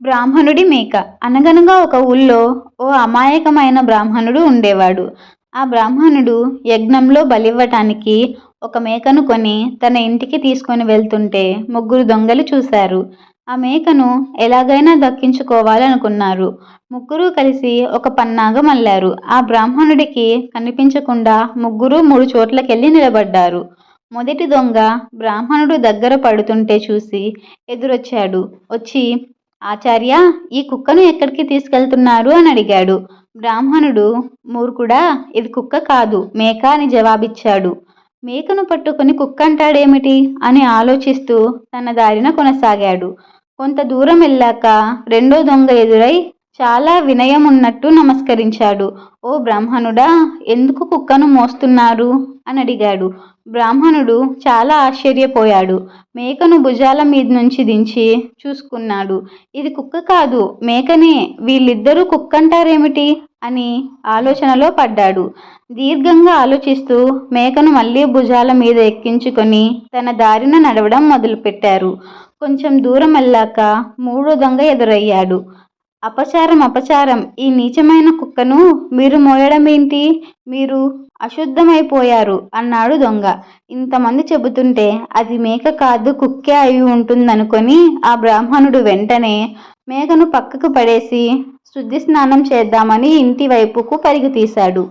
బ్రాహ్మణుడి మేక. అనగనగా ఒక ఊళ్ళో ఓ అమాయకమైన బ్రాహ్మణుడు ఉండేవాడు. ఆ బ్రాహ్మణుడు యజ్ఞంలో బలివ్వటానికి ఒక మేకను కొని తన ఇంటికి తీసుకొని వెళ్తుంటే ముగ్గురు దొంగలు చూశారు. ఆ మేకను ఎలాగైనా దక్కించుకోవాలనుకున్నారు. ముగ్గురు కలిసి ఒక పన్నాగం అల్లారు ఆ బ్రాహ్మణుడికి కనిపించకుండా ముగ్గురు మూడు చోట్లకెళ్ళి నిలబడ్డారు. మొదటి దొంగ బ్రాహ్మణుడు దగ్గర పడుతుంటే చూసి ఎదురొచ్చాడు. వచ్చి ఆచార్య ఈ కుక్కను ఎక్కడికి తీసుకెళ్తున్నారు? అని అడిగాడు. బ్రాహ్మణుడు మూర్ఖుడా ఇది కుక్క కాదు మేక అని జవాబిచ్చాడు. మేకను పట్టుకుని కుక్క అంటాడేమిటి? అని ఆలోచిస్తూ తన దారిన కొనసాగాడు. కొంత దూరం వెళ్ళాక రెండో దొంగ ఎదురై చాలా వినయం ఉన్నట్టు నమస్కరించాడు. ఓ బ్రాహ్మణుడా ఎందుకు కుక్కను మోస్తున్నారు అని అడిగాడు. బ్రాహ్మణుడు చాలా ఆశ్చర్యపోయాడు. మేకను భుజాల మీద నుంచి దించి చూసుకున్నాడు. ఇది కుక్క కాదు మేకనే. వీళ్ళిద్దరూ కుక్క అంటారేమిటి అని ఆలోచనలో పడ్డాడు. దీర్ఘంగా ఆలోచిస్తూ మేకను మళ్ళీ భుజాల మీద ఎక్కించుకొని తన దారిన నడవడం మొదలుపెట్టారు. కొంచెం దూరం వెళ్ళాక మూడో దొంగ ఎదురయ్యాడు. అపచారం అపచారం. ఈ నీచమైన కుక్కను మీరు మోయడం ఏంటి మీరు అశుద్ధమైపోయారు అన్నాడు దొంగ. ఇంతమంది చెబుతుంటే అది మేక కాదు కుక్కే అయి ఉంటుందనుకొని ఆ బ్రాహ్మణుడు వెంటనే మేకను పక్కకు పడేసి శుద్ధి స్నానం చేద్దామని ఇంటి వైపుకు పరుగు తీశాడు